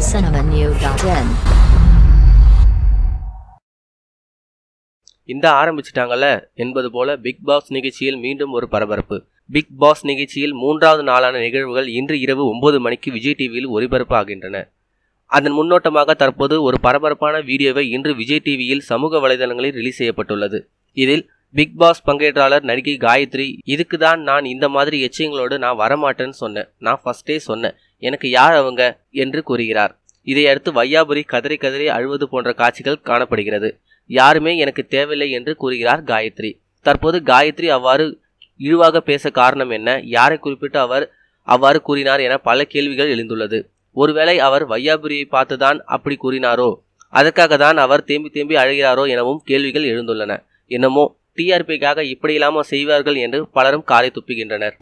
tamilcinemanew.in இந்த ஆரம்பிச்சிட்டாங்கல்ல? என்பது போல பிக் பாஸ் நிகழ்ச்சியில் மீண்டும் ஒரு பரபரப்பு. பிக் பாஸ் நிகழ்ச்சியில் மூன்றாவது நாளான நிகழ்வுகள் இன்று இரவு ஒன்பது மணிக்கு விஜய் டிவியில் ஒளிபரப்பாகின்றன. அதன் முன்னோட்டமாக தற்போது ஒரு பரபரப்பான வீடியோவை இன்று விஜய் டிவியில் சமூக வலைதளங்களில் ரிலீஸ் செய்யப்பட்டுள்ளது. இதில் பிக் பாஸ் பங்கேற்றாளர் நடிகை காயத்ரி இதுக்கு தான் நான் இந்த மாதிரி எச்சயங்களோடு நான் வரமாட்டேன்னு சொன்னேன். நான் ஃபஸ்ட்டே சொன்னேன். எனக்கு யார் அவங்க என்று கூறுகிறார். இதையடுத்து வையாபுரி கதறி கதறி அழுவது போன்ற காட்சிகள் காணப்படுகிறது. யாருமே எனக்கு தேவையில்லை என்று கூறுகிறார் காயத்ரி. தற்போது காயத்ரி அவ்வாறு இழிவாக பேச காரணம் என்ன? யாரை குறிப்பிட்டு அவர் அவ்வாறு கூறினார் என பல கேள்விகள் எழுந்துள்ளது. ஒருவேளை அவர் வையாபுரியை பார்த்துதான் அப்படி கூறினாரோ? அதற்காக தான் அவர் தேம்பி தேம்பி அழுகிறாரோ எனவும் கேள்விகள் எழுந்துள்ளன. என்னமோ டிஆர்பிக்காக இப்படியில்லாமல் செய்வார்கள் என்று பலரும் காரை துப்புகின்றனர்.